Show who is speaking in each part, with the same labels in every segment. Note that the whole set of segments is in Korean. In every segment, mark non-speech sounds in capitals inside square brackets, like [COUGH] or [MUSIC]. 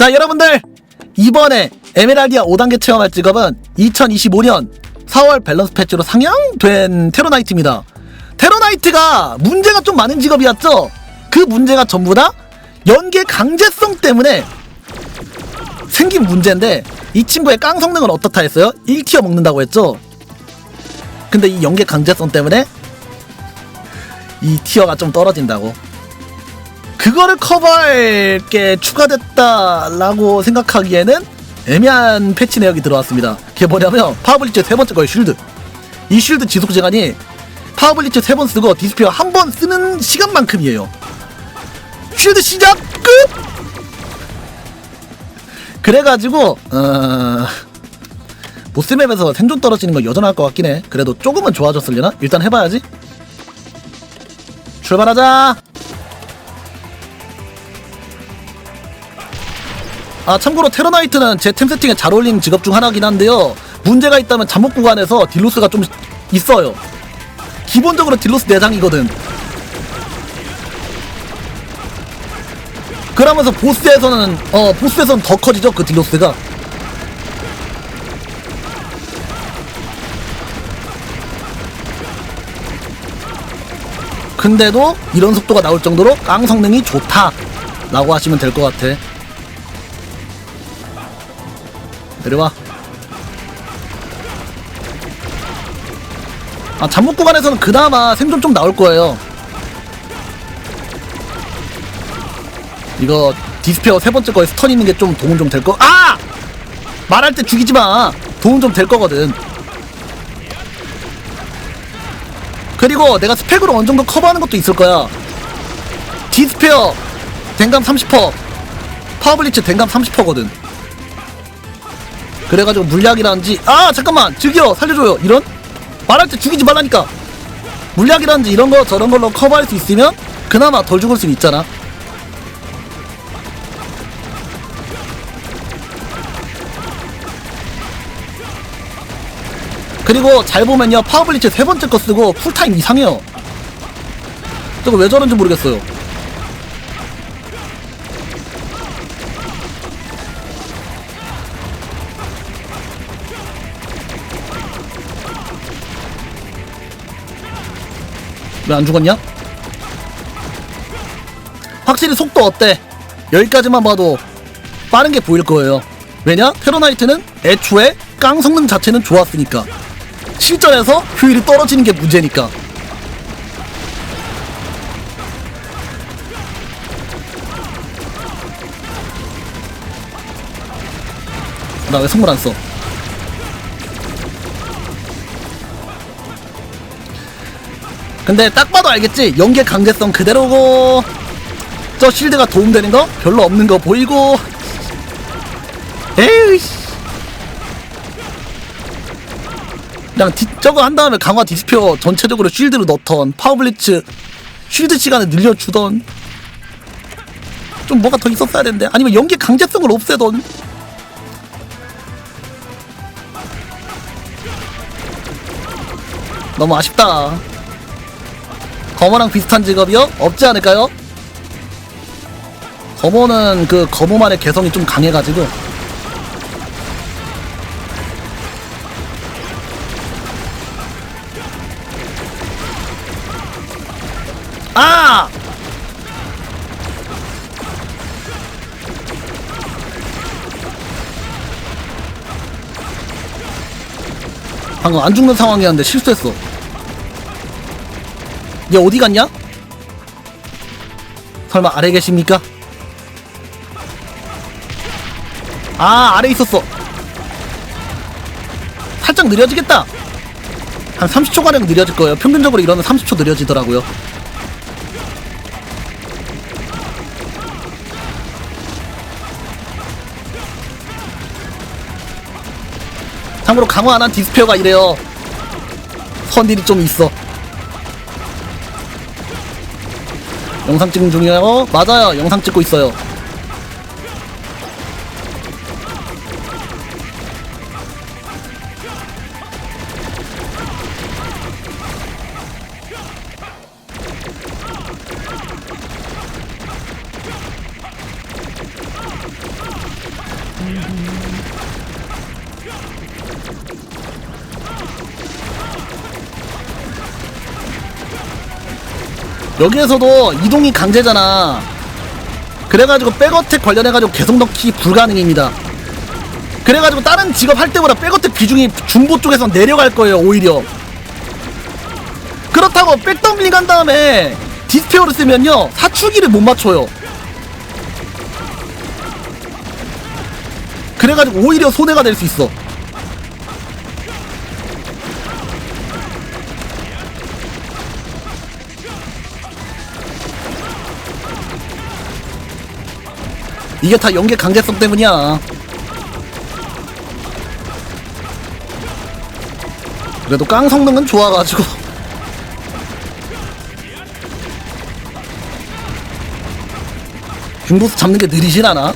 Speaker 1: 자 여러분들 이번에 에메랄디아 5단계 체험할 직업은 2025년 4월 밸런스 패치로 상향된 테러나이트입니다. 테러나이트가 문제가 좀 많은 직업이었죠. 그 문제가 전부 다 연계 강제성 때문에 생긴 문제인데 이 친구의 깡 성능은 어떻다 했어요? 1티어 먹는다고 했죠. 근데 이 연계 강제성 때문에 이 티어가 좀 떨어진다고. 그거를 커버할 게 추가됐다라고 생각하기에는 애매한 패치 내역이 들어왔습니다. 그게 뭐냐면 파워블리츠 세 번째 거예요 쉴드. 이 쉴드 지속 시간이 파워블리츠 세 번 쓰고 디스피어 한 번 쓰는 시간만큼이에요. 쉴드 시작 끝. 그래가지고 어... 보스맵에서 생존 떨어지는 거 여전할 것 같긴 해. 그래도 조금은 좋아졌을려나? 일단 해봐야지. 출발하자. 아 참고로 테러나이트는 제 템 세팅에 잘 어울리는 직업 중 하나긴 한데요. 문제가 있다면 잠복 구간에서 딜로스가 좀 있어요. 기본적으로 딜로스 내장이거든. 그러면서 보스에서는 어 보스에서는 더 커지죠 그 딜로스가? 근데도 이런 속도가 나올 정도로 깡 성능이 좋다 라고 하시면 될 것 같아 내려와. 아, 잠복 구간에서는 그나마 생존 좀 나올 거예요. 이거 디스페어 세 번째 거에 스턴 있는 게 좀 도움 좀 될 거. 아! 말할 때 죽이지 마. 도움 좀 될 거거든. 그리고 내가 스펙으로 어느 정도 커버하는 것도 있을 거야. 디스페어 댕감 30%, 파워블리츠 댕감 30%거든. 그래가지고 물약이라든지 아 잠깐만 저기요 살려줘요. 이런? 말할 때 죽이지 말라니까. 물약이라든지 이런 거 저런 걸로 커버할 수 있으면 그나마 덜 죽을 수 있잖아. 그리고 잘 보면요 파워블리츠 세 번째 거 쓰고 쿨타임 이상해요. 저거 왜 저런지 모르겠어요 왜 안 죽었냐? 확실히 속도 어때? 여기까지만 봐도 빠른 게 보일 거예요. 왜냐? 테러나이트는 애초에 깡 성능 자체는 좋았으니까. 실전에서 효율이 떨어지는 게 문제니까. 나 왜 선물 안 써? 근데 딱 봐도 알겠지? 연계 강제성 그대로고. 저 실드가 도움되는 거 별로 없는 거 보이고. 에이 그냥 디, 저거 한 다음에 강화 디스페어 전체적으로 쉴드로 넣던 파워블리츠 쉴드 시간을 늘려주던. 좀 뭐가 더 있었어야 되는데? 아니면 연계 강제성을 없애던. 너무 아쉽다 검어랑 비슷한 직업이요? 없지 않을까요? 검어는 그 검어만의 개성이 좀 강해가지고 아! 방금 안 죽는 상황이었는데 실수했어 얘 어디 갔냐? 설마 아래 계십니까? 아 아래 있었어. 살짝 느려지겠다. 한 30초가량 느려질 거예요. 평균적으로 이러면 30초 느려지더라고요. 참고로 강화 안 한 디스페어가 이래요. 선딜이 좀 있어 영상 찍는 중이에요? 맞아요. 영상 찍고 있어요. 여기에서도 이동이 강제잖아. 그래가지고 백어택 관련해가지고 계속 넣기 불가능입니다. 그래가지고 다른 직업 할 때보다 백어택 비중이 중보 쪽에서 내려갈 거예요, 오히려. 그렇다고 백덤블링 한 다음에 디스페어를 쓰면요, 사출기를 못 맞춰요. 그래가지고 오히려 손해가 될 수 있어. 이게 다 연계 강제성 때문이야. 그래도 깡 성능은 좋아가지고. 중보스 잡는 게 느리진 않아.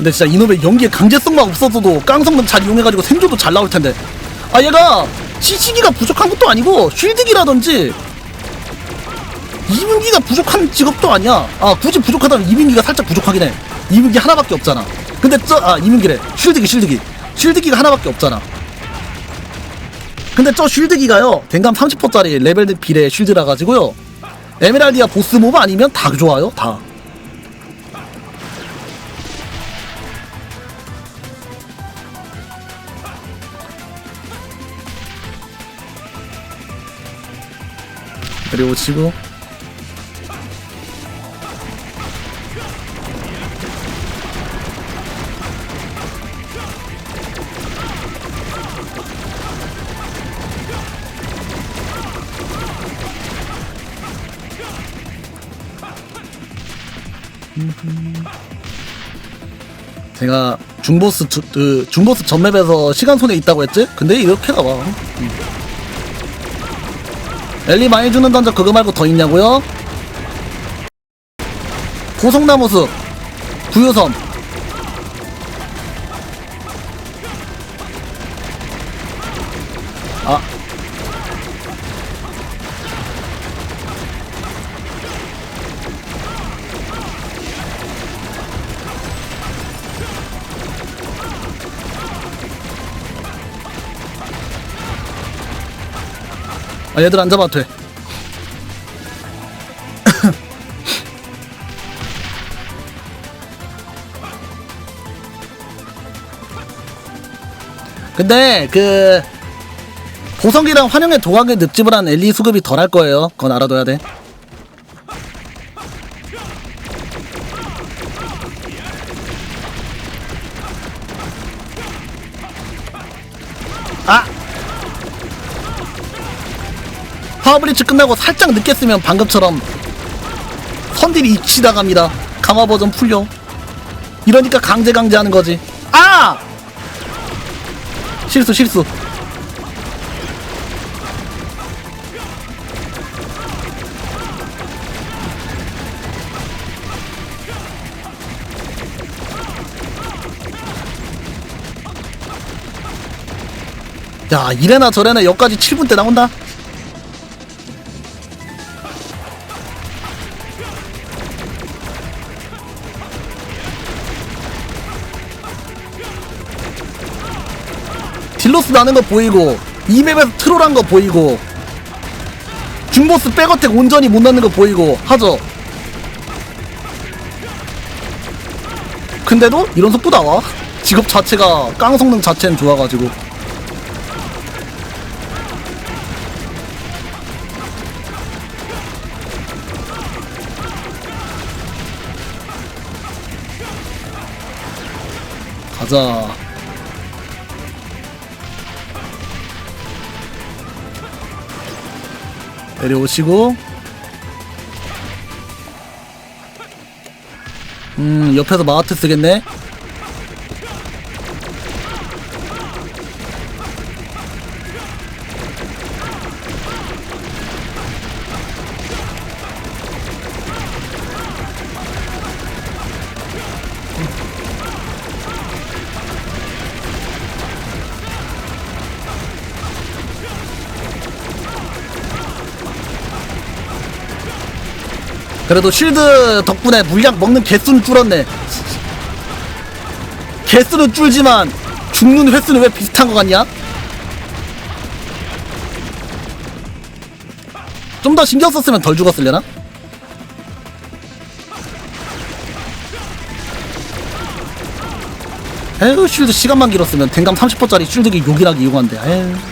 Speaker 1: 근데 진짜 이놈의 연기에 강제성만 없어서도 깡성능 잘 이용해가지고 생존도 잘 나올 텐데. 아 얘가 CC기가 부족한 것도 아니고 쉴드기라든지 이분기가 부족한 직업도 아니야. 아 굳이 부족하다면 이분기가 살짝 부족하긴 해. 이분기 하나밖에 없잖아. 근데 저아 이분기래 쉴드기 쉴드기 쉴드기가 하나밖에 없잖아. 근데 저 쉴드기가요 댕감 30%짜리 레벨 비례 쉴드라 가지고요 에메랄디아 보스 모브 아니면 다 좋아요 다. 그리고 치고 제가 중보스 주- 그 중보스 전맵에서 시간 손에 있다고 했지? 근데 이렇게 가봐. 음. 엘리 많이 주는 던져 그거 말고 더 있냐고요? 고성나무 숲 부유섬 아, 얘들 안 잡아도 돼. [COUGHS] 근데 그 보성기랑 환영의 도각에 늪집을 한 엘리 수급이 덜할 거예요. 그건 알아둬야 돼. 파워블리츠 끝나고 살짝 늦게 쓰면 방금처럼 선딜이 입치 나갑니다. 강화 버전 풀려. 이러니까 강제 강제 하는 거지. 아! 실수 실수. 야 이래나 저래나 여기까지 7분 때 나온다. 딜로스 나는 거 보이고 이 맵에서 트롤한 거 보이고 중보스 백어택 온전히 못 넣는 거 보이고 하죠. 근데도 이런 속도 나와? [LAUGHS] 직업 자체가 깡 성능 자체는 좋아가지고. 가자 내려오시고. 음 옆에서 마하트 쓰겠네 그래도 쉴드 덕분에 물량 먹는 개수는 줄었네 개수는 줄지만 죽는 횟수는 왜 비슷한 것 같냐? 좀 더 신경 썼으면 덜 죽었을려나? 에휴 쉴드 시간만 길었으면 댕감 30%짜리 쉴드기 요긴하게 이용한대 에휴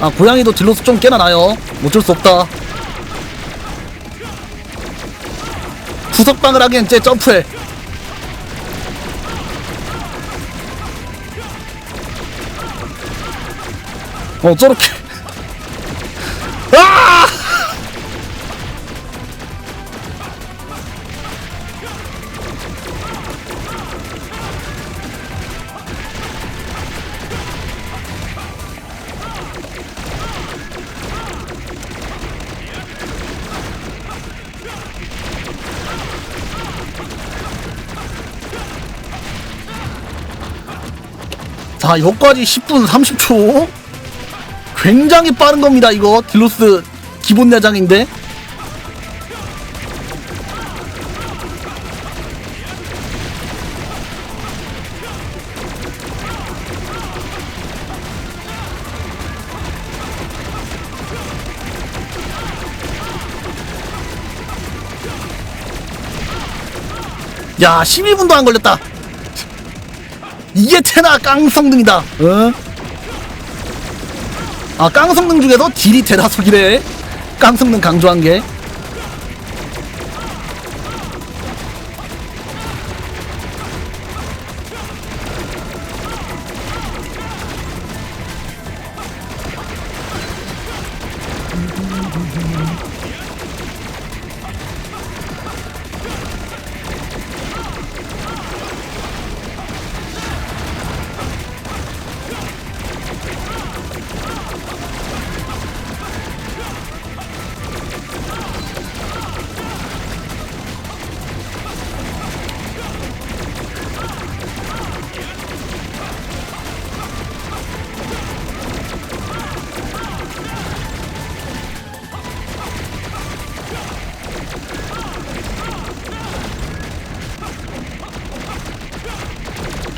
Speaker 1: 아 고양이도 딜로스 좀 깨나 나요. 어쩔 수 없다. 구석방을 하기엔 쟤 점프해. 어 저렇게 자 여기까지 10분 30초? 굉장히 빠른 겁니다 이거. 딜로스 기본 내장인데. 야 12분도 안 걸렸다 이게 테나 깡성능이다. 어? 아 깡성능 중에서 딜이 대다수기래 깡성능 강조한 게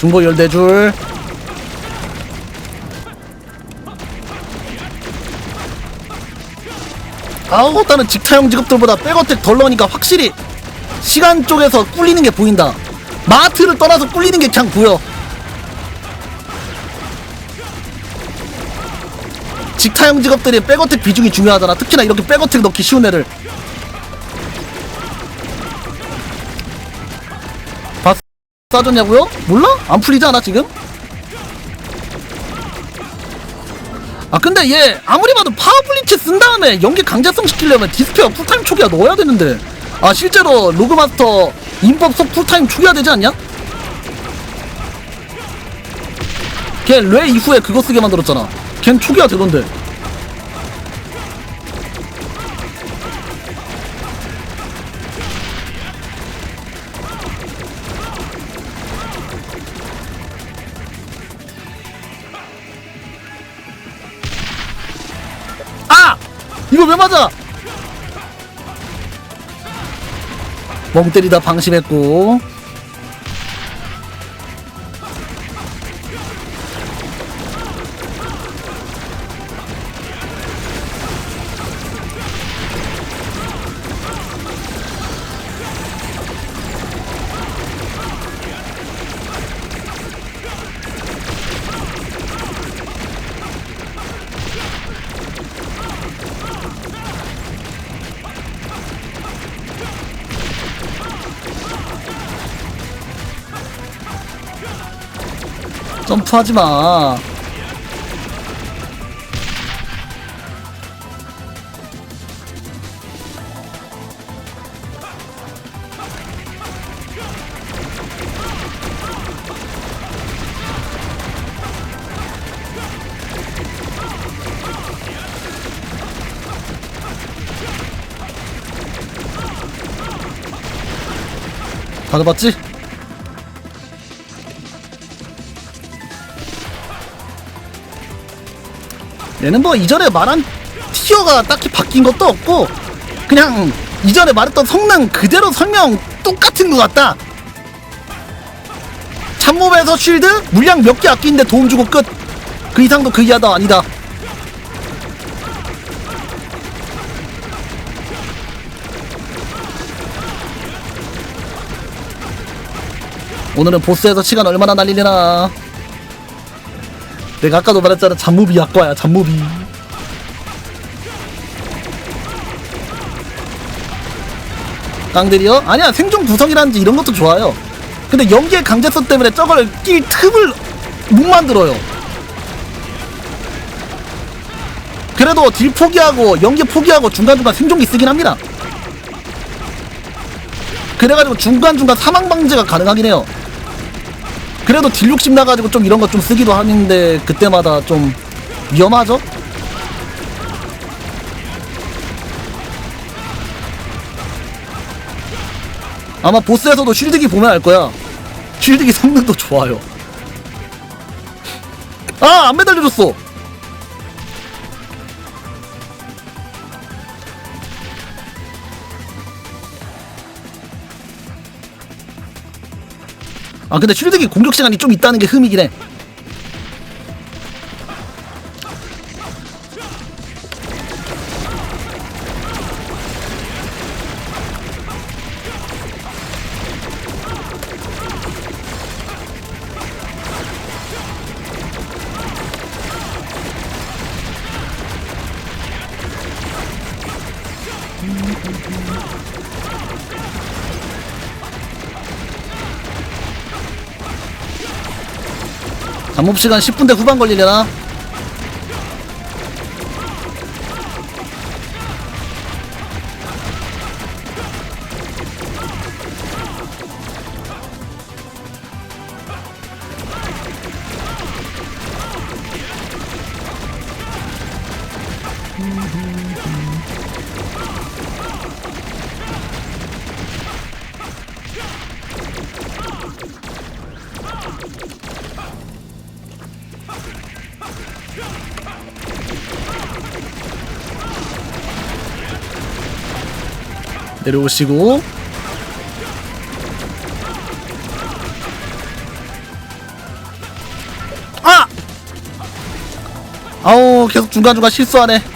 Speaker 1: 중보 열대줄. 아우 다른 직타형 직업들보다 백어택 덜 넣으니까 확실히 시간 쪽에서 꿀리는 게 보인다. 마트를 떠나서 꿀리는 게 그냥 보여. 직타형 직업들이 백어택 비중이 중요하잖아. 특히나 이렇게 백어택 넣기 쉬운 애를 싸졌냐고요? 몰라? 안 풀리지 않아 지금? 아 근데 얘 아무리 봐도 파워블리치 쓴 다음에 연계 강제성 시키려면 디스페어 풀타임 초기화 넣어야 되는데 아 실제로 로그마스터 인법 속 풀타임 초기화 되지 않냐? 걔 레 이후에 그거 쓰게 만들었잖아 걘 초기화 되던데 맞아? 멍 때리다 방심했고 점프하지 마. 다 잡았지? 얘는 뭐 이전에 말한 티어가 딱히 바뀐 것도 없고 그냥 이전에 말했던 성능 그대로 설명 똑같은 것 같다. 참몹에서 쉴드? 물량 몇 개 아끼는데 도움 주고 끝. 그 이상도 그 이하도 아니다. 오늘은 보스에서 시간 얼마나 날리려나 내가 아까도 말했잖아 잠무비 약과야 잠무비. 깡들이요? 아니야 생존 구성이라든지 이런 것도 좋아요. 근데 연기의 강제성 때문에 저걸 낄 틈을 못 만들어요. 그래도 딜 포기하고 연기 포기하고 중간중간 생존기 쓰긴 합니다. 그래가지고 중간중간 사망 방지가 가능하긴 해요 그래도 딜 욕심 나가지고 좀 이런 거 좀 쓰기도 하는데 그때마다 좀 위험하죠? 아마 보스에서도 쉴드기 보면 알 거야. 쉴드기 성능도 좋아요. 아, 안 매달려줬어. 아, 근데 쉴드기 공격 시간이 좀 있다는 게 흠이긴 해. 잠복 시간 10분대 후반 걸리려나? 내려오시고 아! 아우 계속 중간중간 실수하네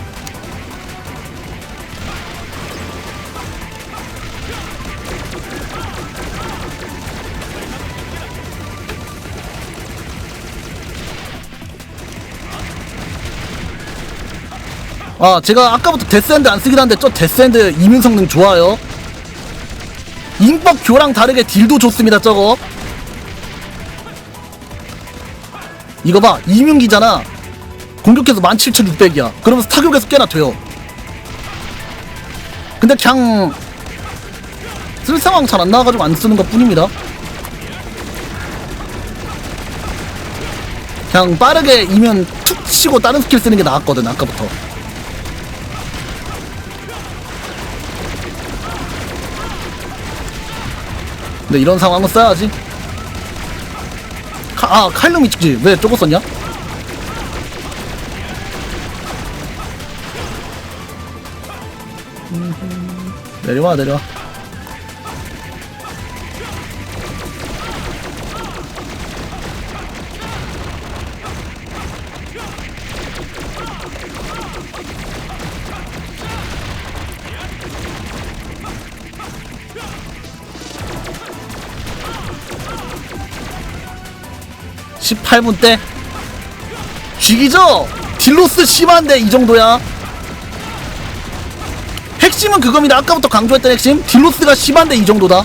Speaker 1: 아 제가 아까부터 데스핸드 안 쓰긴 한데 저 데스핸드 이민 성능 좋아요. 인법 교랑 다르게 딜도 좋습니다 저거. 이거 봐 이민기잖아. 공격해서 17,600이야. 그러면서 타격에서 꽤나 돼요. 근데 그냥 쓸 상황 잘 안 나와가지고 안 쓰는 것 뿐입니다. 그냥 빠르게 이면 툭 치고 다른 스킬 쓰는 게 나았거든 아까부터 근데 이런 상황은 써야지. 카, 아, 칼lum이 찍지. 왜 저거 썼냐? 내려와, 내려와. 십팔 분 때. 쥐기죠? 딜로스 심한데 이 정도야. 핵심은 그겁니다. 아까부터 강조했던 핵심. 딜로스가 심한데 이 정도다.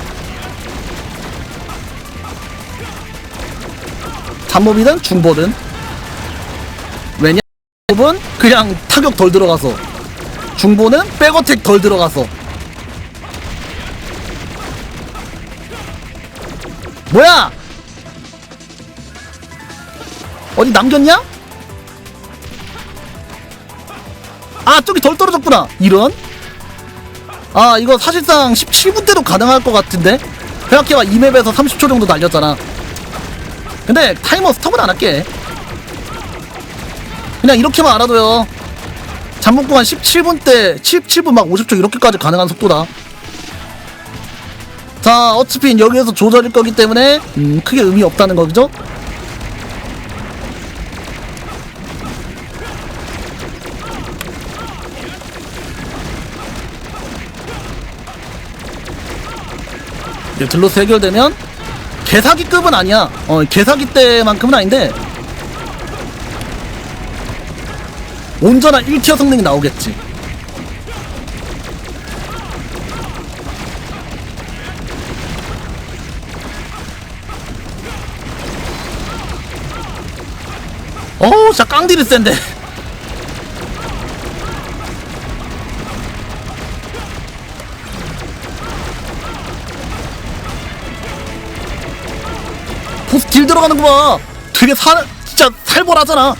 Speaker 1: 잡몹이든 중보든. 왜냐? 잡몹은 그냥 타격 덜 들어가서. 중보는 백어택 덜 들어가서. 뭐야? 어디 남겼냐? 아 저기 덜 떨어졌구나. 이런? 아 이거 사실상 17분대도 가능할 것 같은데? 생각해봐. 이 맵에서 30초 정도 달렸잖아. 근데 타이머 스톱은 안 할게. 그냥 이렇게만 알아둬요. 잠복 동안 17분 때 17분 막 50초 이렇게까지 가능한 속도다. 자, 어차피 여기에서 조절일 거기 때문에 음, 크게 의미 없다는 거죠? 딜로스 해결되면 개사기급은 아니야. 어, 개사기 때만큼은 아닌데 온전한 1티어 성능이 나오겠지. 어우, 진짜 깡딜이 센데. 들어가는 거 봐. 되게 살, 진짜 살벌하잖아.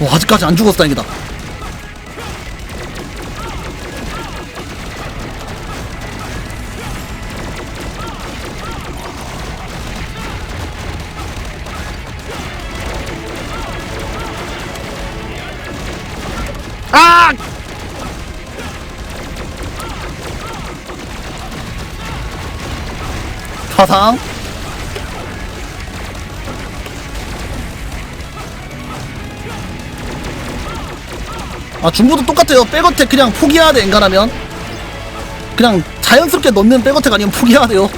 Speaker 1: 와, 아직까지 안 죽었어, 다행이다. 사상. 아 중고도 똑같아요. 백어택 그냥 포기해야 돼 엔간하면. 그냥 자연스럽게 넣는 백어택 아니면 포기해야 돼요.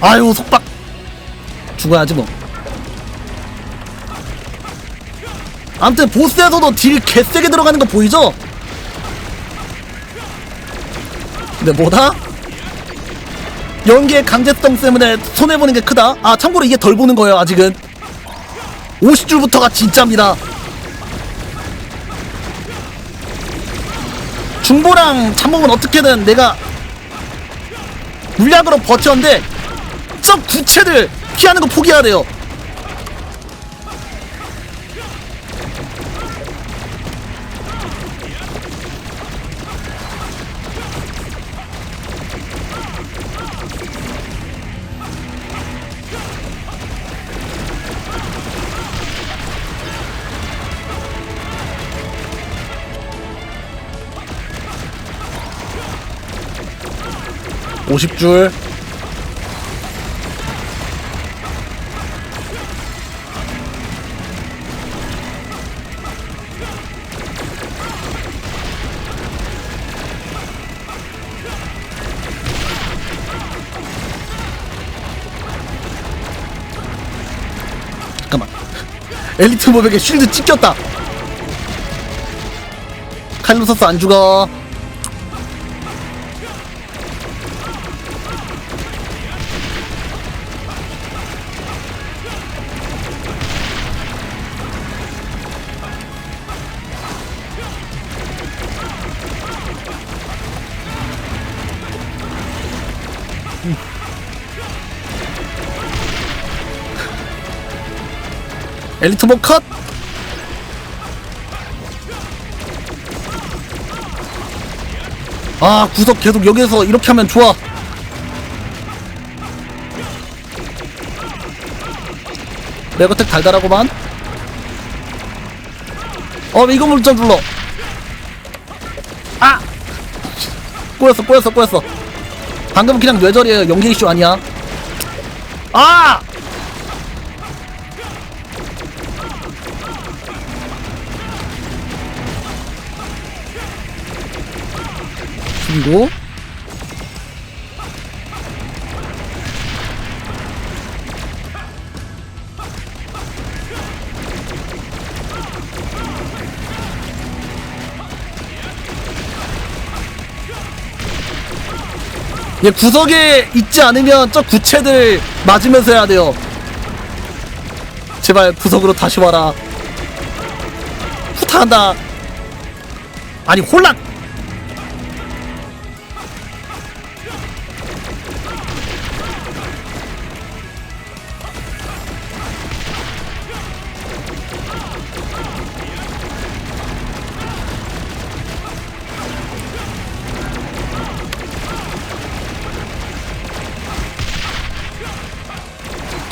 Speaker 1: 아유 속박. 죽어야지 뭐. 아무튼 보스에서도 딜 개세게 들어가는 거 보이죠? 근데 뭐다? 연기의 강제성 때문에 손해보는 게 크다? 아 참고로 이게 덜 보는 거예요 아직은 50줄부터가 진짜입니다 중보랑 참목은 어떻게든 내가 물약으로 버텼는데 저 구체들 피하는 거 포기해야 돼요 오십 줄. 잠깐만. 엘리트 모백에 쉴드 찢겼다. 칼로서스 안 죽어 엘리트 모 컷! 아 구석 계속 여기서 이렇게 하면 좋아 레거텍 달달하고만 어 이거 물좀 불러 아! 꼬였어 꼬였어 꼬였어 방금 그냥 뇌절이에요 연기 이슈 아니야 아! 그리고 얘 구석에 있지 않으면 저 구체들 맞으면서 해야 돼요. 제발 구석으로 다시 와라. 후타한다. 아니 혼란.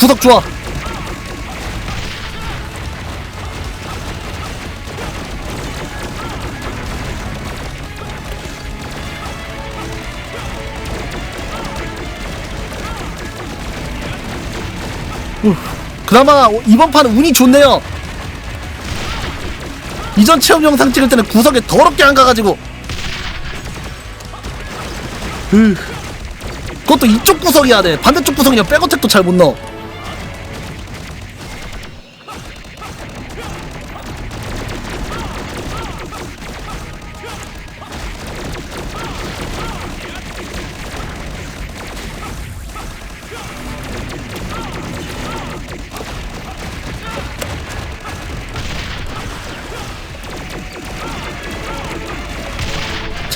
Speaker 1: 구석 좋아 후, 그나마 이번 판은 운이 좋네요. 이전 체험 영상 찍을 때는 구석에 더럽게 안 가가지고. 으. 그것도 이쪽 구석이야 돼. 반대쪽 구석이냐 백어택도 잘 못 넣어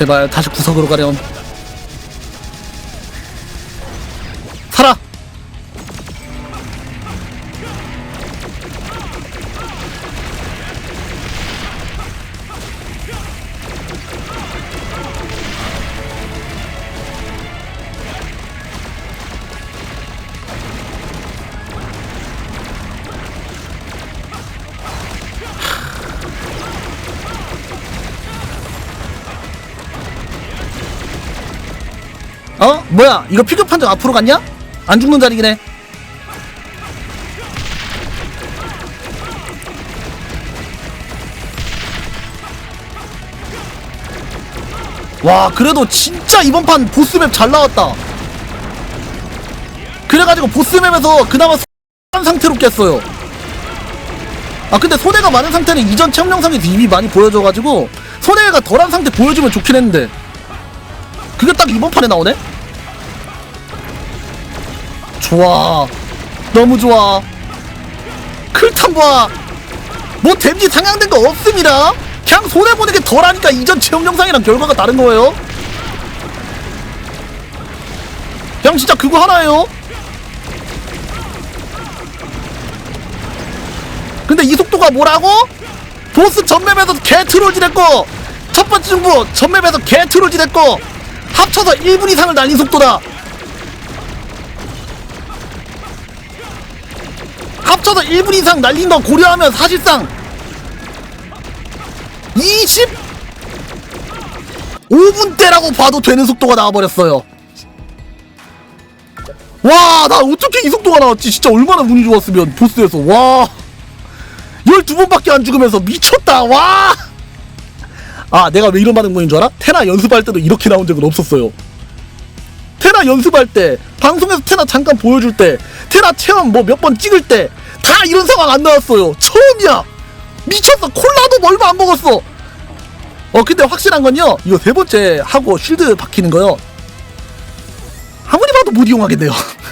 Speaker 1: 제발 다시 구석으로 가렴 뭐야 이거 피겨 판정 앞으로 갔냐? 안 죽는 자리긴 해 와 그래도 진짜 이번 판 보스맵 잘 나왔다 그래가지고 보스맵에서 그나마 한 상태로 깼어요 아 근데 손해가 많은 상태는 이전 체험 영상에서 이미 많이 보여줘가지고 손해가 덜한 상태 보여주면 좋긴 했는데 그게 딱 이번 판에 나오네? 좋아. 너무 좋아. 클탄 봐! 뭐 데미지 상향된 거 없습니다. 그냥 손해보는 게 덜하니까 이전 체험 영상이랑 결과가 다른 거예요. 그냥 진짜 그거 하나예요? 근데 이 속도가 뭐라고? 보스 전맵에서 개 트롤질 했고 첫 번째 중부 전맵에서 개 트롤질 했고 합쳐서 1분 이상을 날린 속도다 합쳐서 1분 이상 날린 거 고려하면 사실상 20 5분대라고 봐도 되는 속도가 나와버렸어요. 와 나 어떻게 이 속도가 나왔지? 진짜 얼마나 운이 좋았으면 보스에서. 와. 12번밖에 안 죽으면서 미쳤다. 와. 아 내가 왜 이런 반응 보인 줄 알아? 테나 연습할 때도 이렇게 나온 적은 없었어요 테나 연습할 때 방송에서 테나 잠깐 보여줄 때 테나 체험 뭐 몇 번 찍을 때 다 이런 상황 안 나왔어요. 처음이야. 미쳤어. 콜라도 뭐 얼마 안 먹었어. 어 근데 확실한 건요. 이거 세 번째 하고 쉴드 박히는 거요. 아무리 봐도 못 이용하겠네요 [LAUGHS]